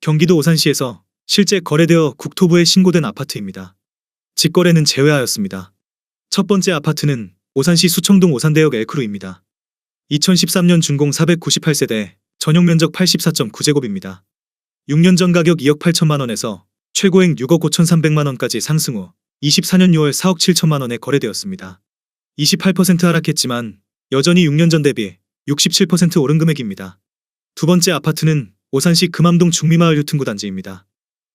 경기도 오산시에서 실제 거래되어 국토부에 신고된 아파트입니다. 직거래는 제외하였습니다. 첫 번째 아파트는 오산시 수청동 오산대역 엘크루입니다. 2013년 준공 498세대, 전용 면적 84.9제곱입니다. 6년 전 가격 2억 8천만 원에서 최고액 6억 5천3백만 원까지 상승 후 24년 6월 4억 7천만 원에 거래되었습니다. 28% 하락했지만 여전히 6년 전 대비 67% 오른 금액입니다. 두 번째 아파트는 오산시 금암동 중미마을 유통구 단지입니다.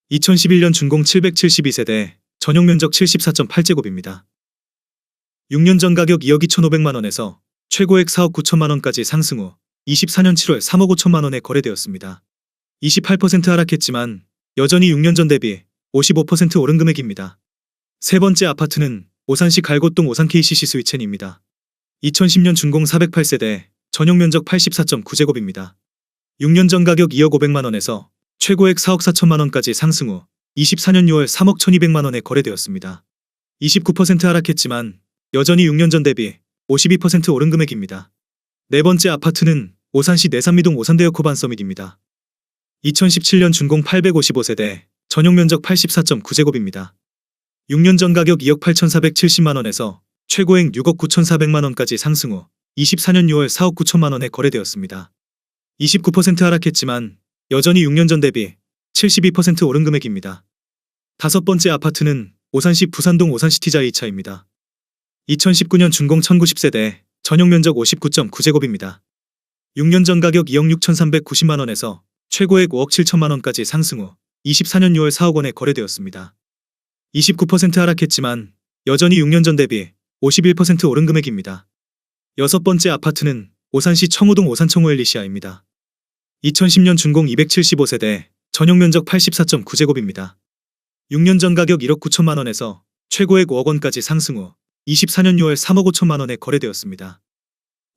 2011년 준공 772세대, 전용 면적 74.8제곱입니다. 6년 전 가격 2억 2천5백만 원에서 최고액 4억 9천만 원까지 상승 후 24년 7월 3억 5천만 원에 거래되었습니다. 28% 하락했지만 여전히 6년 전 대비 55% 오른 금액입니다. 세 번째 아파트는 오산시 갈곶동 오산 KCC 스위첸입니다. 2010년 준공 408세대, 전용 면적 84.9제곱입니다. 6년 전 가격 2억 5백만 원에서 최고액 4억 4천만 원까지 상승 후 24년 6월 3억 1200만 원에 거래되었습니다. 29% 하락했지만 여전히 6년 전 대비 52% 오른 금액입니다. 네 번째 아파트는 오산시 내산미동 오산대역 코반 서밋입니다. 2017년 준공 855세대, 전용 면적 84.9제곱입니다. 6년 전 가격 2억 8,470만 원에서 최고액 6억 9,400만 원까지 상승 후 24년 6월 4억 9천만 원에 거래되었습니다. 29% 하락했지만 여전히 6년 전 대비 72% 오른 금액입니다. 다섯 번째 아파트는 오산시 부산동 오산시티자 2차입니다. 2019년 준공 1090세대, 전용 면적 59.9제곱입니다. 6년 전 가격 2억 6,390만 원에서 최고액 5억 7천만 원까지 상승 후 24년 6월 4억 원에 거래되었습니다. 29% 하락했지만 여전히 6년 전 대비 51% 오른 금액입니다. 여섯 번째 아파트는 오산시 청호동 오산청호 엘리시아입니다. 2010년 준공 275세대, 전용 면적 84.9제곱입니다. 6년 전 가격 1억 9천만 원에서 최고액 5억 원까지 상승 후 24년 6월 3억 5천만 원에 거래되었습니다.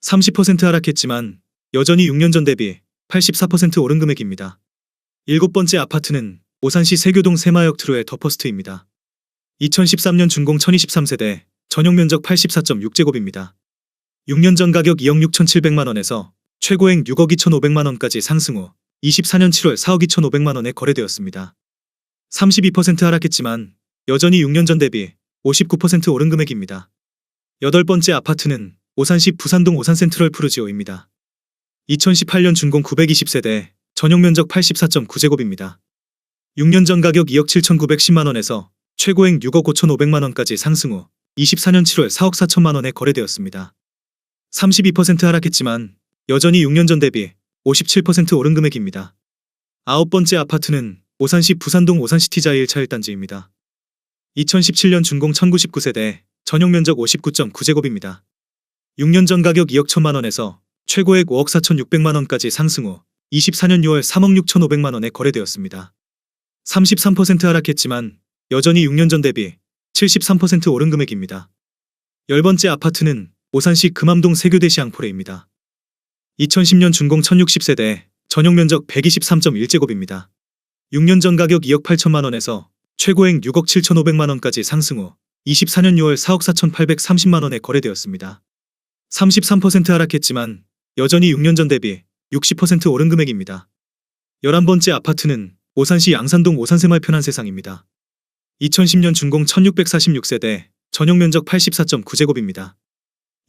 30% 하락했지만 여전히 6년 전 대비 84% 오른 금액입니다. 일곱 번째 아파트는 오산시 세교동 세마역 트루의 더퍼스트입니다. 2013년 준공 1023세대, 전용 면적 84.6제곱입니다. 6년 전 가격 2억 6천7백만 원에서 최고액 6억 2천5백만 원까지 상승 후 24년 7월 4억 2천5백만 원에 거래되었습니다. 32% 하락했지만 여전히 6년 전 대비 59% 오른 금액입니다. 여덟 번째 아파트는 오산시 부산동 오산센트럴 푸르지오입니다. 2018년 준공 920세대, 전용 면적 84.9제곱입니다. 6년 전 가격 2억 7천9백십만 원에서 최고액 6억 5천5백만 원까지 상승 후 24년 7월 4억 4천만 원에 거래되었습니다. 32% 하락했지만 여전히 6년 전 대비 57% 오른 금액입니다. 아홉 번째 아파트는 오산시 부산동 오산시티자 1차 1단지입니다. 2017년 준공 1099세대, 전용 면적 59.9제곱입니다. 6년 전 가격 2억 1천만 원에서 최고액 5억 4천6백만 원까지 상승 후 24년 6월 3억 6천5백만 원에 거래되었습니다. 33% 하락했지만 여전히 6년 전 대비 73% 오른 금액입니다. 열 번째 아파트는 오산시 금암동 세교대시 앙포레입니다. 2010년 준공 1060세대, 전용 면적 123.1제곱입니다. 6년 전 가격 2억 8천만 원에서 최고액 6억 7천5백만 원까지 상승 후 24년 6월 4억 4천8백삼십만 원에 거래되었습니다. 33% 하락했지만 여전히 6년 전 대비 60% 오른 금액입니다. 11번째 아파트는 오산시 양산동 오산새마을 편한 세상입니다. 2010년 준공 1646세대, 전용 면적 84.9제곱입니다.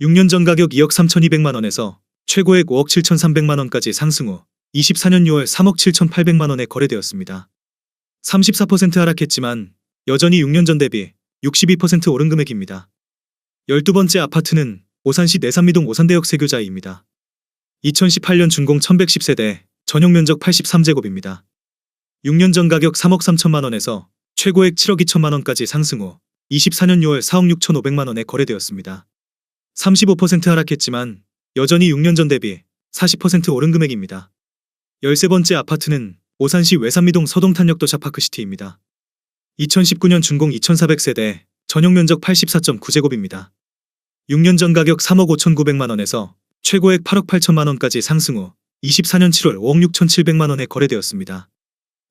6년 전 가격 2억 3,200만 원에서 최고액 5억 7,300만 원까지 상승 후 24년 6월 3억 7,800만 원에 거래되었습니다. 34% 하락했지만 여전히 6년 전 대비 62% 오른 금액입니다. 12번째 아파트는 오산시 내산미동 오산대역 세교자이입니다. 2018년 준공 1110세대, 전용 면적 83제곱입니다. 6년 전 가격 3억 3천만 원에서 최고액 7억 2천만 원까지 상승 후 24년 6월 4억 6천 5백만 원에 거래되었습니다. 35% 하락했지만 여전히 6년 전 대비 40% 오른 금액입니다. 13번째 아파트는 오산시 외산미동 서동탄역도 샤파크시티입니다. 2019년 준공 2400세대, 전용 면적 84.9제곱입니다. 6년 전 가격 3억 5천9백만 원에서 최고액 8억 8천만 원까지 상승 후 24년 7월 5억 6천7백만 원에 거래되었습니다.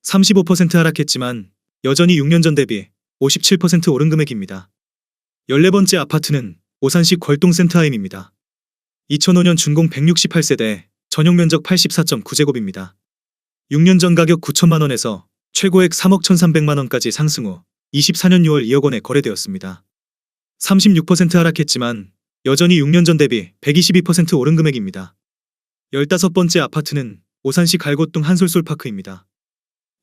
35% 하락했지만 여전히 6년 전 대비 57% 오른 금액입니다. 14번째 아파트는 오산시 걸동 센터하임입니다. 2005년 준공 168세대, 전용 면적 84.9제곱입니다. 6년 전 가격 9천만 원에서 최고액 3억 1,300만 원까지 상승 후 24년 6월 2억 원에 거래되었습니다. 36% 하락했지만 여전히 6년 전 대비 122% 오른 금액입니다. 15번째 아파트는 오산시 갈곶동 한솔솔파크입니다.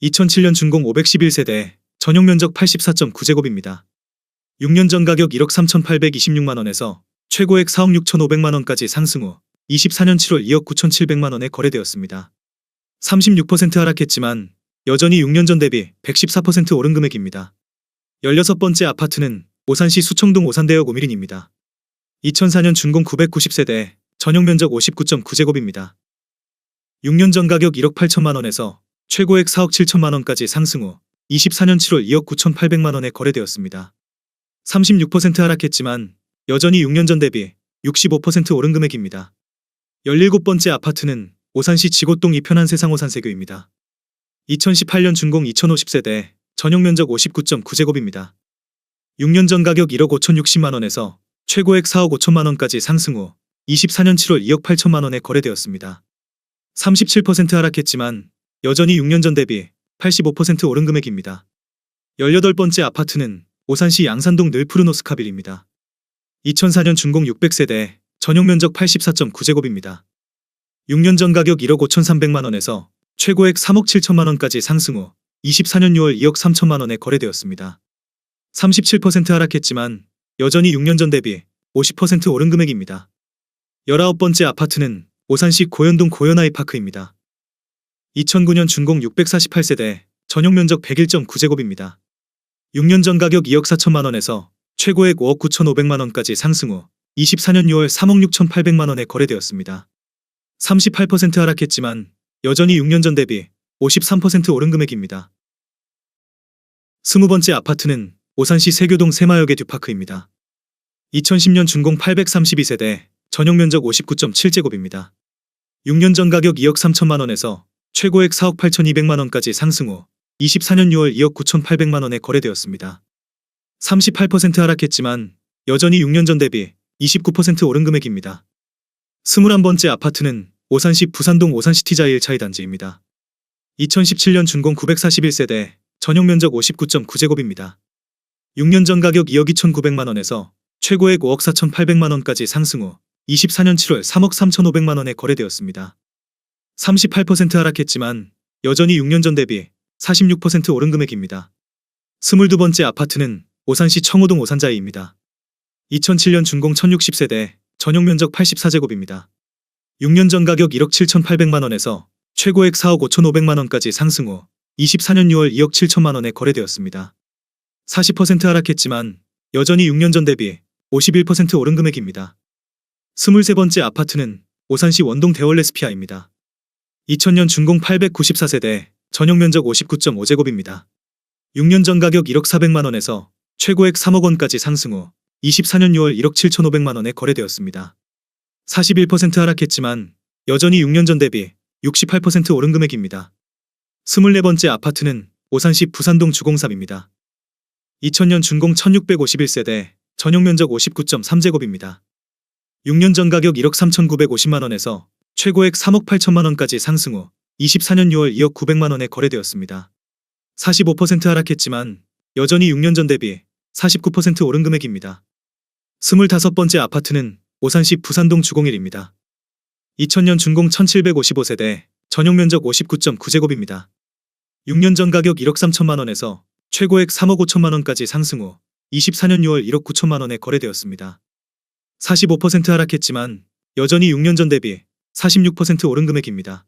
2007년 준공 511세대, 전용 면적 84.9제곱입니다. 6년 전 가격 1억 3,826만 원에서 최고액 4억 6,500만 원까지 상승 후 24년 7월 2억 9,700만 원에 거래되었습니다. 36% 하락했지만 여전히 6년 전 대비 114% 오른 금액입니다. 16번째 아파트는 오산시 수청동 오산대역 오미린입니다. 2004년 준공 990세대, 전용 면적 59.9제곱입니다. 6년 전 가격 1억 8천만 원에서 최고액 4억 7천만 원까지 상승 후 24년 7월 2억 9,800만 원에 거래되었습니다. 36% 하락했지만 여전히 6년 전 대비 65% 오른 금액입니다. 17번째 아파트는 오산시 지곡동 이편한 세상 오산세교입니다. 2018년 준공 2050세대, 전용 면적 59.9제곱입니다. 6년 전 가격 1억 5,060만 원에서 최고액 4억 5천만 원까지 상승 후 24년 7월 2억 8천만 원에 거래되었습니다. 37% 하락했지만 여전히 6년 전 대비 85% 오른 금액입니다. 18번째 아파트는 오산시 양산동 늘푸르노스카빌입니다. 2004년 준공 600세대, 전용 면적 84.9제곱입니다. 6년 전 가격 1억 5,300만 원에서 최고액 3억 7천만 원까지 상승 후 24년 6월 2억 3천만 원에 거래되었습니다. 37% 하락했지만 여전히 6년 전 대비 50% 오른 금액입니다. 19번째 아파트는 오산시 고현동 고현아이파크입니다. 2009년 준공 648세대, 전용 면적 101.9제곱입니다. 6년 전 가격 2억 4천만 원에서 최고액 5억 9천5백만 원까지 상승 후 24년 6월 3억 6천 8백만 원에 거래되었습니다. 38% 하락했지만 여전히 6년 전 대비 53% 오른 금액입니다. 20번째 아파트는 오산시 세교동 세마역의 듀파크입니다. 2010년 준공 832세대, 전용 면적 59.7제곱입니다. 6년 전 가격 2억 3천만 원에서 최고액 4억 8천2백만 원까지 상승 후 24년 6월 2억 9천8백만 원에 거래되었습니다. 38% 하락했지만 여전히 6년 전 대비 29% 오른 금액입니다. 21번째 아파트는 오산시 부산동 오산시티자 1차이 단지입니다. 2017년 준공 941세대, 전용 면적 59.9제곱입니다. 6년 전 가격 2억 2천9백만 원에서 최고액 5억 4천8백만 원까지 상승 후 24년 7월 3억 3천5백만 원에 거래되었습니다. 38% 하락했지만 여전히 6년 전 대비 46% 오른 금액입니다. 22번째 아파트는 오산시 청호동 오산자이입니다. 2007년 준공 1060세대, 전용 면적 84제곱입니다. 6년 전 가격 1억 7천8백만 원에서 최고액 4억 5천5백만 원까지 상승 후 24년 6월 2억 7천만 원에 거래되었습니다. 40% 하락했지만 여전히 6년 전 대비 51% 오른 금액입니다. 23번째 아파트는 오산시 원동 대월레스피아입니다. 2000년 준공 894세대, 전용 면적 59.5제곱입니다. 6년 전 가격 1억 4백만 원에서 최고액 3억 원까지 상승 후 24년 6월 1억 7천5백만 원에 거래되었습니다. 41% 하락했지만 여전히 6년 전 대비 68% 오른 금액입니다. 24번째 아파트는 오산시 부산동 주공삼입니다. 2000년 준공 1651세대, 전용 면적 59.3제곱입니다. 6년 전 가격 1억 3,950만 원에서 최고액 3억 8천만 원까지 상승 후 24년 6월 2억 9백만 원에 거래되었습니다. 45% 하락했지만 여전히 6년 전 대비 49% 오른 금액입니다. 25번째 아파트는 오산시 부산동 주공일입니다. 2000년 준공 1755세대, 전용 면적 59.9제곱입니다. 6년 전 가격 1억 3천만 원에서 최고액 3억 5천만 원까지 상승 후 24년 6월 1억 9천만 원에 거래되었습니다. 45% 하락했지만 여전히 6년 전 대비 46% 오른 금액입니다.